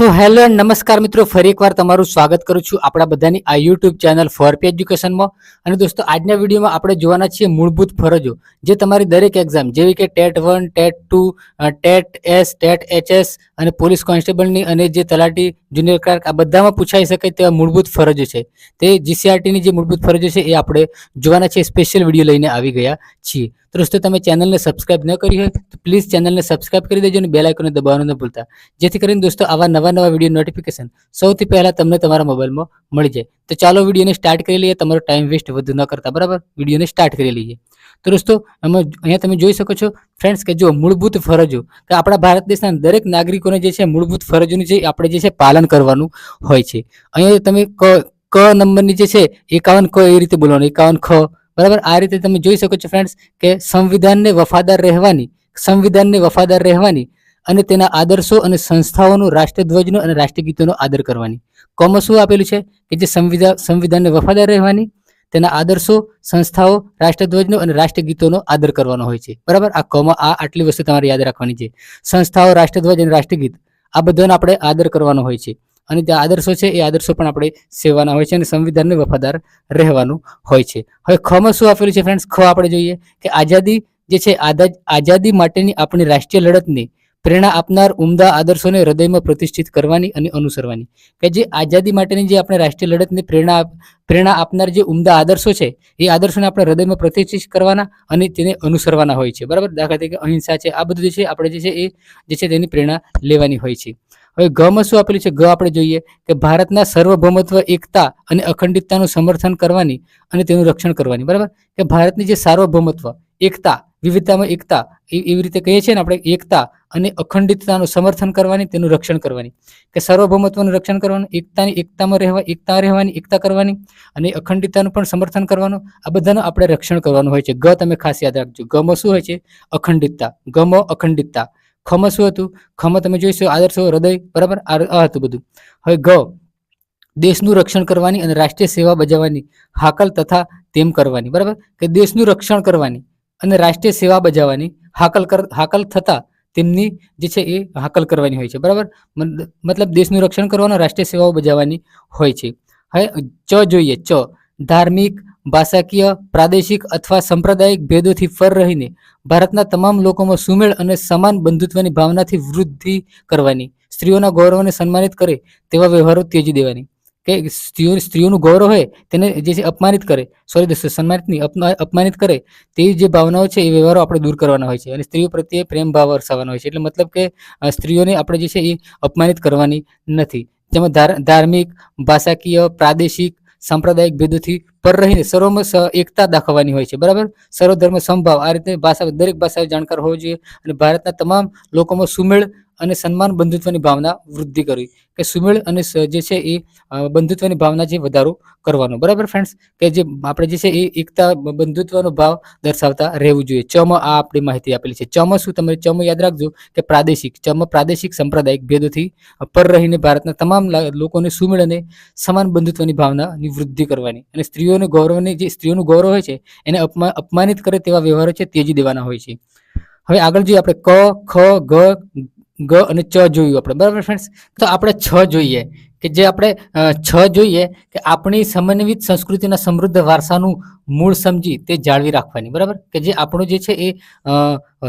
So hello and નમસ્કાર મિત્રો. ફરી એકવાર તમારું સ્વાગત કરું છું આપણા બધાની આ યુટ્યુબ ચેનલ ફોર પી એજ્યુકેશનમાં અને દોસ્તો, આજના વિડીયોમાં આપણે જોવાના છીએ મૂળભૂત ફરજો જે તમારી દરેક એક્ઝામ જેવી કે TET one, TET two TET S, TET HS અને પોલીસ કોન્સ્ટેબલની અને જે તલાટી, જુનિયર ક્લાર્ક, આ બધામાં પૂછાઈ શકે તેવા મૂળભૂત ફરજો છે. તે જીસીઆરટીની જે મૂળભૂત ફરજો છે એ આપણે જોવાના છીએ. સ્પેશિયલ વીડિયો લઈને આવી ગયા છીએ. તો દોસ્તો, તમે ચેનલને સબસ્ક્રાઇબ ન કરી હોય, તો પ્લીઝ ચેનલને સબસ્ક્રાઇબ કરી દેજો અને બેલ આઇકોને દબાવવાનું ન ભૂલતા. જેથી કરીને દોસ્તો, આવા નવા નવા વીડિયો નોટિફિકેશન સૌથી પહેલાં તમને તમારા મોબાઈલમાં મળી જાય. તો ચાલો વિડીયોને સ્ટાર્ટ કરી લઈએ. તમારો ટાઈમ વેસ્ટ વધુ ન કરતા, બરાબર? વિડીયોને સ્ટાર્ટ કરી લઈએ. તો દોસ્તો એમાં અહીંયા તમે જોઈ શકો છો ફ્રેન્ડ્સ કે જો મૂળભૂત ફરજો, કે આપણા ભારત દેશના દરેક નાગરિકોને જે છે મૂળભૂત ફરજોનું જે આપણે જે છે પાલન કરવાનું હોય છે. અહીંયા તમે ક ક નંબરની જે છે, એકાવન ક એ રીતે બોલવાનું, એકાવન ખ બરાબર? આ રીતે તમે જોઈ શકો છો ફ્રેન્ડ્સ કે સંવિધાનને વફાદાર રહેવાની, સંવિધાનને વફાદાર રહેવાની અને તેના આદર્શો અને સંસ્થાઓનું રાષ્ટ્રધ્વજનો અને રાષ્ટ્રગીતોનો આદર કરવાની. કોમર્સ શું આપેલું છે? કે જે સંવિધાન સંવિધાનને વફાદાર રહેવાની, તેના આદર્શો, સંસ્થાઓ, રાષ્ટ્રધ્વજનો અને રાષ્ટ્રગીતોનો આદર કરવાનો હોય છે. બરાબર? આ કોમા આ આટલી વસ્તુ તમારે યાદ રાખવાની છે. સંસ્થાઓ, રાષ્ટ્રધ્વજ અને રાષ્ટ્રગીત, આ બધાનો આપણે આદર કરવાનો હોય છે. અને તે આદર્શો છે, એ આદર્શો પણ આપણે સેવાના હોય છે અને સંવિધાનને વફાદાર રહેવાનું હોય છે. હવે ખમાં શું આપેલું છે ફ્રેન્ડ્સ ખ આપણે જોઈએ કે આઝાદી જે છે આઝાદ માટેની આપણી રાષ્ટ્રીય લડતને પ્રેરણા આપનાર ઉમદા આદર્શોને હૃદયમાં પ્રતિષ્ઠિત કરવાની અને અનુસરવાની. કે જે આઝાદી માટેની જે આપણે રાષ્ટ્રીય લડતને પ્રેરણા પ્રેરણા આપનાર જે ઉમદા આદર્શો છે, એ આદર્શોને આપણે હૃદયમાં પ્રતિષ્ઠિત કરવાના અને તેને અનુસરવાના હોય છે. બરાબર? દાખલા તરીકે અહિંસા છે, આ બધું જે છે, આપણે જે છે, એ જે છે, તેની પ્રેરણા લેવાની હોય છે. હવે ગમાં શું આપેલું છે? ગ આપણે જોઈએ કે ભારતના સર્વભૌમત્વ, એકતા અને અખંડિતતાનું સમર્થન કરવાની અને તેનું રક્ષણ કરવાની, બરાબર? કે ભારતની જે સાર્વભૌમત્વ, એકતા, વિવિધતામાં એકતા એવી રીતે કહીએ છીએ ને આપણે, એકતા અને અખંડિતતાનું સમર્થન કરવાની, તેનું રક્ષણ કરવાની. કે સર્વભૌમત્વનું રક્ષણ કરવાનું, એકતાની એકતામાં રહેવા, એકતા રહેવાની, એકતા કરવાની અને અખંડિતતાનું પણ સમર્થન કરવાનું, આ બધાનું આપણે રક્ષણ કરવાનું હોય છે. ગ તમે ખાસ યાદ રાખજો. ગમાં શું હોય છે? અખંડિતતા. ગમો અખંડિતતા. ખમાં શું હતું? ખમાં તમે જોઈશો આદર્શો હૃદય, બરાબર? આ હતું બધું. હવે ગ, દેશનું રક્ષણ કરવાની અને રાષ્ટ્રીય સેવા બજાવવાની, હાકલ તથા તેમ કરવાની, બરાબર? કે દેશનું રક્ષણ કરવાની અને રાષ્ટ્રીય સેવા બજાવવાની, હાકલ કર હાકલ થતાં તેમની જે છે એ હાકલ કરવાની હોય છે, બરાબર? મતલબ દેશનું રક્ષણ કરવાનું, રાષ્ટ્રીય સેવાઓ બજાવવાની હોય છે. હવે ચ જોઈએ, ચ, ધાર્મિક ભાષાકીય, પ્રાદેશિક અથવા સાંપ્રદાયિક ભેદોથી ફર રહીને ભારતના તમામ લોકોમાં સુમેળ અને સમાન બંધુત્વની ભાવનાથી વૃદ્ધિ કરવાની, સ્ત્રીઓના ગૌરવને સન્માનિત કરે તેવા વ્યવહારો ત્યજી દેવાની. કે સ્ત્રીઓ, સ્ત્રીઓનું ગૌરવ હોય તેને જે છે અપમાનિત કરે સોરી દોસ્તો સન્માનિત નહીં અપમાનિત કરે તેવી જે ભાવનાઓ છે એ વ્યવહારો આપણે દૂર કરવાના હોય છે અને સ્ત્રીઓ પ્રત્યે પ્રેમ ભાવ વરસાવવાનો હોય છે. એટલે મતલબ કે સ્ત્રીઓને આપણે જે છે એ અપમાનિત કરવાની નથી. જેમાં ધાર- ધાર્મિક, ભાષાકીય, પ્રાદેશિક સાંપ્રદાયિક ભેદોથી પર રહીને સર્વમાં એકતા દાખવવાની હોય છે. બરાબર? સર્વધર્મ સંભાવ આ રીતે ભાષા, દરેક ભાષા જાણકાર હોવો જોઈએ અને ભારતના તમામ લોકોમાં સુમેળ અને સન્માન બંધુત્વની ભાવના વૃદ્ધિ કરવી કે સુમેળ અને જે છે એ બંધુત્વની ભાવના જે વધારો કરવાનો. બરાબર ફ્રેન્ડ્સ કે જે આપણે જે છે એ એકતા બંધુત્વનો ભાવ દર્શાવતા રહેવું જોઈએ. ચમ આ આપણી માહિતી આપેલી છે. ચમ શું? તમે ચમ યાદ રાખજો કે પ્રાદેશિક ચમ પ્રાદેશિક સાંપ્રદાયિક ભેદોથી પર રહીને ભારતના તમામ લોકોને સુમેળ અને સમાન બંધુત્વની ભાવનાની વૃદ્ધિ કરવાની અને સ્ત્રીઓને ગૌરવની જે સ્ત્રીઓનું ગૌરવ હોય છે એને અપમાન અપમાનિત કરે તેવા વ્યવહારો છે તેજી દેવાના હોય છે. હવે આગળ જોઈએ આપણે ક, ખ, ગ ગ અને ચ જોયું આપણે. બરાબર ફ્રેન્ડ્સ તો આપણે છ જોઈએ. કે જે આપણે છ જોઈએ કે આપણી સમન્વિત સંસ્કૃતિના સમૃદ્ધ વારસાનું મૂળ સમજી તે જાળવી રાખવાની. બરાબર? કે જે આપણું જે છે એ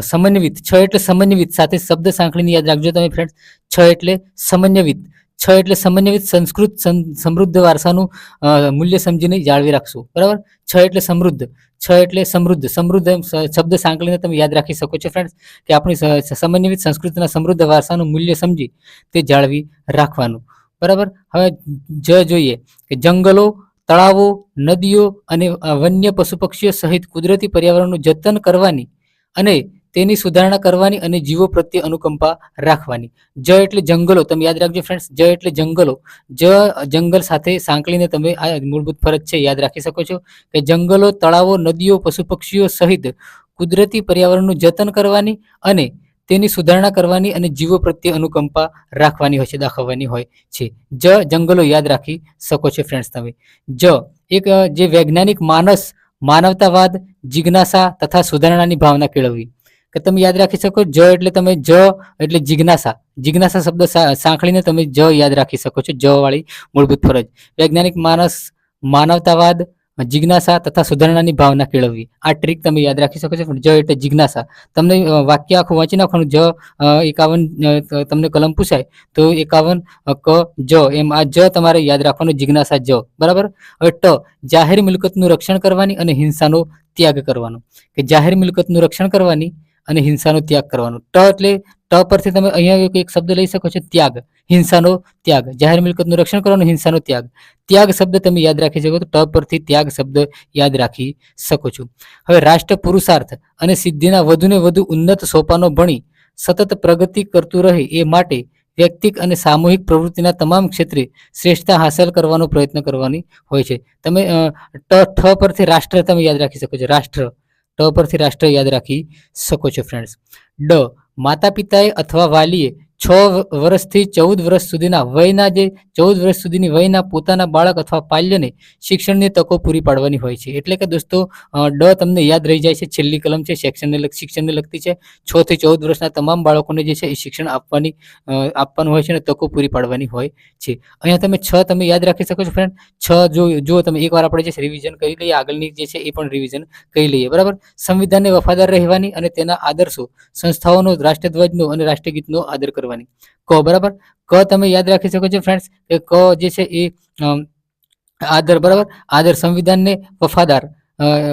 સમન્વિત, છ એટલે સમન્વિત સાથે શબ્દ સાંકળીને યાદ રાખજો તમે ફ્રેન્ડ્સ છ એટલે સમન્વિત. છ એટલે સમન્વિત સંસ્કૃત સમ- સમૃદ્ધ વારસાનું મૂલ્ય સમજીને જાળવી રાખશું. બરાબર? છ એટલે સમૃદ્ધ, છ એટલે સમૃદ્ધ. સમૃદ્ધ શબ્દ સાંકળીને તમે યાદ રાખી શકો છો ફ્રેન્ડ્સ કે આપણી સમન્વિત સંસ્કૃતિના સમૃદ્ધ વારસાનું મૂલ્ય સમજી તે જાળવી રાખવાનું. બરાબર? હવે જ જોઈએ કે જંગલો, તળાવો, નદીઓ અને વન્ય પશુ પક્ષીઓ સહિત કુદરતી પર્યાવરણનું જતન કરવાની અને તેની સુધારણા કરવાની અને જીવો પ્રત્યે અનુકંપા રાખવાની. જ એટલે જંગલો, તમે યાદ રાખજો ફ્રેન્ડ્સ જ એટલે જંગલો. જ જંગલ સાથે સાંકળીને તમે આ મૂળભૂત ફરજ છે, યાદ રાખી શકો છો કે જંગલો, તળાવો, નદીઓ પશુ પક્ષીઓ સહિત કુદરતી પર્યાવરણનું જતન કરવાની અને તેની સુધારણા કરવાની અને જીવો પ્રત્યે અનુકંપા રાખવાની હોય છે, દાખવવાની હોય છે. જ જંગલો યાદ રાખી શકો છો ફ્રેન્ડ્સ તમે. જ એક જે વૈજ્ઞાનિક માનસ માનવતાવાદ, જિજ્ઞાસા તથા સુધારણાની ભાવના કેળવવી. કે તમે યાદ રાખી શકો, જ એટલે તમે જ એટલે જિજ્ઞાસા. જિજ્ઞાસા શબ્દ સાંકળીને તમે જ યાદ રાખી શકો છો, જ વાળી મૂળભૂત ફરજ. વૈજ્ઞાનિક માનસ માનવતાવાદ, જિજ્ઞાસા તથા સુધારણાની ભાવના કેળવવી. આ ટ્રીક તમે યાદ રાખી શકો છો, પણ જ એટલે જિજ્ઞાસા. તમને વાક્ય આખું વાંચી નાખવાનું, જ એકાવન તમને કલમ પૂછાય, તો એકાવન ક, જ, એમ આ જ તમારે યાદ રાખવાનું, જિજ્ઞાસા, જ. બરાબર? હવે ટ, જાહેર મિલકતનું રક્ષણ કરવાની અને હિંસાનો ત્યાગ કરવાનો. કે જાહેર મિલકતનું રક્ષણ કરવાની અને હિંસાનો ત્યાગ કરવાનો. ટ એટલે ટ પરથી તમે અહીંયા એક શબ્દ લઈ શકો છો, ત્યાગ. હિંસાનો ત્યાગ. જાહેર મિલકતનું રક્ષણ કરવાનો હિંસાનો ત્યાગ. ત્યાગ શબ્દ તમે યાદ રાખી શકો તો ટ પરથી ત્યાગ શબ્દ યાદ રાખી શકો છો. હવે રાષ્ટ્ર પુરુષાર્થ અને સિદ્ધિના વધુને વધુ ઉન્નત સોપાનો ભણી, સતત પ્રગતિ કરતું રહે એ માટે વ્યક્તિક અને સામૂહિક પ્રવૃત્તિના તમામ ક્ષેત્રે શ્રેષ્ઠતા હાંસલ કરવાનો પ્રયત્ન કરવાની હોય છે. તમે ટ, ઠ પરથી રાષ્ટ્ર તમે યાદ રાખી શકો છો. રાષ્ટ્ર. ટ પરથી રાષ્ટ્ર યાદ રાખી શકો છો ફ્રેન્ડ્સ ડ માતા પિતાએ અથવા વાલીએ છ વર્ષથી ચૌદ વર્ષ સુધીના વયના જે, ચૌદ વર્ષ સુધીની વયના પોતાના બાળક અથવા પાલ્યને શિક્ષણની તકો પૂરી પાડવાની હોય છે. એટલે કે દોસ્તો ડ તમને યાદ રહી જાય છે, છેલ્લી કલમ છે, શિક્ષણને શિક્ષણને લગતી છે. છ થી ચૌદ વર્ષના તમામ બાળકોને જે છે એ શિક્ષણ આપવાની આપવાનું હોય છે અને તકો પૂરી પાડવાની હોય છે. અહીંયા તમે છ તમે યાદ રાખી શકો છો ફ્રેન્ડ છ જો જો તમે એકવાર આપણે જે રિવિઝન કરી લઈએ, આગળની જે છે એ પણ રિવિઝન કરી લઈએ. બરાબર? સંવિધાનને વફાદાર રહેવાની અને તેના આદર્શો સંસ્થાઓનો, રાષ્ટ્રધ્વજનો અને રાષ્ટ્રગીતનો આદર કરવાની. ક, બરાબર? ક તમે યાદ રાખી શકો છો ફ્રેન્ડ્સ કે ક જે છે એ આદર, બરાબર? આદર સંવિધાનને વફાદાર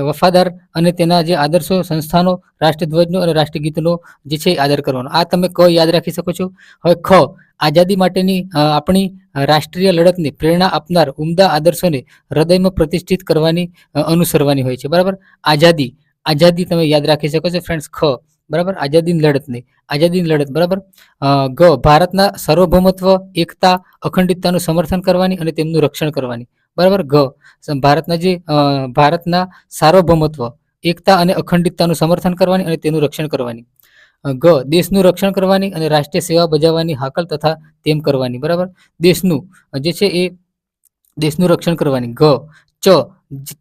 વફાદાર અને તેના જે આદર્શો સંસ્થાનો, રાષ્ટ્રધ્વજનો અને રાષ્ટ્રગીતનો જે છે આદર કરવાનો. આ તમે ક યાદ રાખી શકો છો. હવે ખ, આઝાદી માટેની આપણી રાષ્ટ્રીય લડતને પ્રેરણા આપનાર ઉમદા આદર્શોને હૃદયમાં પ્રતિષ્ઠિત કરવાની અનુસરવાની હોય છે. બરાબર? આઝાદી આઝાદી તમે યાદ રાખી શકો છો ફ્રેન્ડ્સ ખ. બરાબર? આઝાદીની લડતને. આઝાદીની લડત, બરાબર? ગ, ભારતના સાર્વભૌમત્વ, એકતા, અખંડિતતાનું સમર્થન કરવાની અને તેમનું રક્ષણ કરવાની. બરાબર? ગ ભારતના જે ભારતના સાર્વભૌમત્વ, એકતા અને અખંડિતતાનું સમર્થન કરવાની અને તેનું રક્ષણ કરવાની. ગ, દેશનું રક્ષણ કરવાની અને રાષ્ટ્રીય સેવા બજાવવાની હાકલ તથા તેમ કરવાની. બરાબર? દેશનું, જે છે એ દેશનું રક્ષણ કરવાની. ગ ચ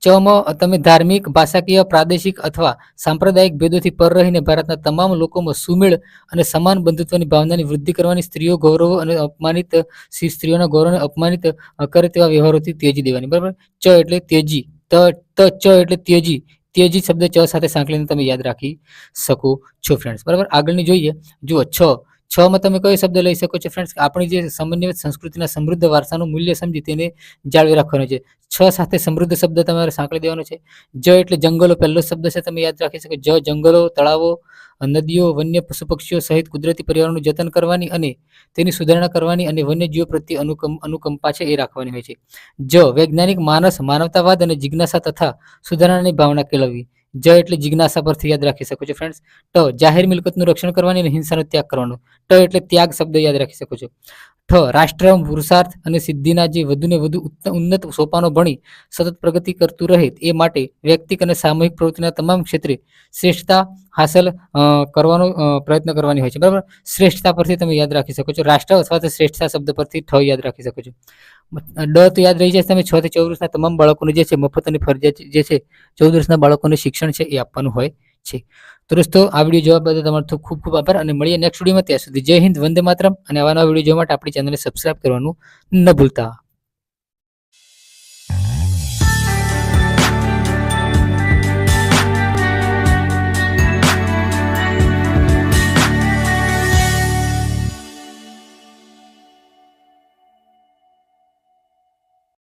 ચમાં તમે ધાર્મિક, ભાષાકીય, પ્રાદેશિક અથવા સાંપ્રદાયિક ભેદોથી પર રહીને ભારતના તમામ લોકોમાં સુમેળ અને સમાન બંધુત્વની ભાવનાની વૃદ્ધિ કરવાની સ્ત્રીઓ ગૌરવ અને અપમાનિત સ્ત્રી- સ્ત્રીઓના ગૌરવને અપમાનિત કરે તેવા વ્યવહારોથી ત્યજી દેવાની, બરાબર? ચ એટલે તેજી ત ત, ચ એટલે ત્યજી ત્યજી શબ્દ ચ સાથે સાંકળીને તમે યાદ રાખી શકો છો ફ્રેન્ડ્સ બરાબર? આગળની જોઈએ, જુઓ, છ છ માં તમે કયો શબ્દ લઈ શકો છો ફ્રેન્ડ્સ આપણી જે સામાન્ય સંસ્કૃતિના સમૃદ્ધ વારસાનું મૂલ્ય સમજી તેને જાળવી રાખવાનું છે. છ સાથે સમૃદ્ધ શબ્દ તમારે સાંકળી દેવાનો છે. જ એટલે જંગલો પહેલો શબ્દ છે, તમે યાદ રાખી શકો. જ જંગલો, તળાવો, નદીઓ, વન્ય પશુ પક્ષીઓ સહિત કુદરતી પર્યાવરણનું જતન કરવાની અને તેની સુધારણા કરવાની અને વન્યજીવો પ્રત્યે અનુકમ, અનુકંપા છે એ રાખવાની હોય છે. જ વૈજ્ઞાનિક માનસ માનવતાવાદ અને જિજ્ઞાસા તથા સુધારણાની ભાવના કેળવવી. જ એટલે જિજ્ઞાસા પરથી યાદ રાખી શકો છો ફ્રેન્ડ્સ ટ, જાહેર મિલકતનું રક્ષણ કરવાની અને હિંસાનો ત્યાગ કરવાનો. ટ એટલે ત્યાગ શબ્દ યાદ રાખી શકો છો. ઠ રાષ્ટ્ર પુરુષાર્થ અને સિદ્ધિના જે વધુને વધુ ઉન્નત સોપાનો ભણી સતત પ્રગતિ કરતું રહે એ માટે વ્યક્તિક અને સામૂહિક પ્રવૃત્તિના તમામ ક્ષેત્રે શ્રેષ્ઠતા હાંસલ કરવાનો પ્રયત્ન કરવાની હોય છે. બરાબર? શ્રેષ્ઠતા પરથી તમે યાદ રાખી શકો છો. રાષ્ટ્ર અથવા તો શ્રેષ્ઠતા શબ્દ પરથી ઠ યાદ રાખી શકો છો. ડ તો યાદ રહી જાય તમે છ થી ચૌદ વર્ષના તમામ બાળકોને જે છે મફત અને ફરજિયાત જે છે ચૌદ વર્ષના બાળકોને શિક્ષણ છે એ આપવાનું હોય. છે. તો દોસ્તો, આ વીડિયો જોવા બદલ તમારો ખૂબ ખૂબ આભાર અને મળીએ નેક્સ્ટ વિડીયોમાં ત્યાં સુધી જય હિન્દ, વંદે માતરમ અને આવા નવા વીડિયો જોવા માટે આપણી ચેનલને સબસ્ક્રાઈબ કરવાનું ન ભૂલતા.